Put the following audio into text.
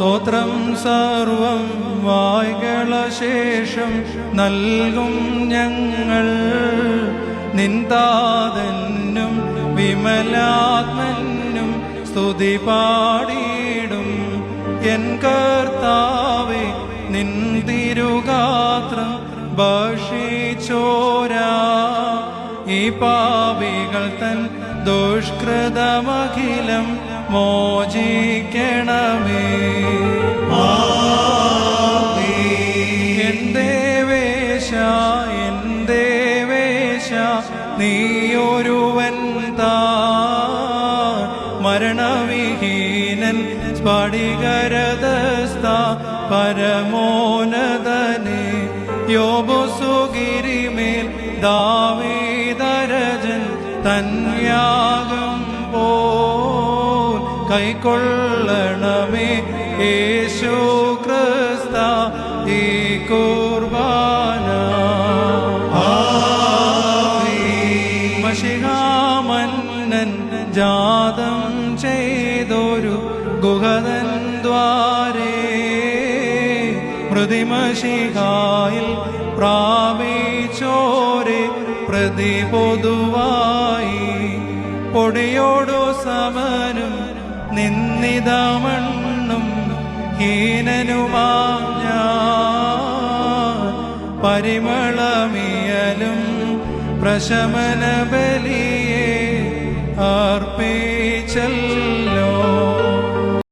സ്തോത്രം സർവം വായ്കളശേഷം നൽകും ഞങ്ങൾ. നിന്താതന്നും വിമലാത്മനും സ്തുതി പാടിയിടും. എൻ കർത്താവെ നിന്തിരുഗാത്രം ഭക്ഷിച്ചോരാ. ഈ പാപികൾ തൻ ദുഷ്കൃതമഖിലം മോചിക്കണമേ നീയൊരുവൻ താ. മരണവിഹീനൻ സ്ഫടികരദസ്ത. പരമോനതനെ യോബുസുഗിരിമേൽ ദാവീതരജൻ തന്യാഗം പോൽ കൈക്കൊള്ളണമേ. യേശു ക്രിസ്ത ഈ കുർബാന മഷിഹാമന്നൻ ജാതം ചെയ്തൊരു ഗുഹതൻ ദ്വാരേ. മൃതിമഷിഹായിൽ പ്രാപിച്ചോരെ പ്രതി പൊതുവായി പൊടിയോടു സമനും നിന്നിതമണ്ണും ഹീനനുമാ പരിമളമിയലും പ്രശമന ബലിയെ അർപ്പിച്ചല്ലോ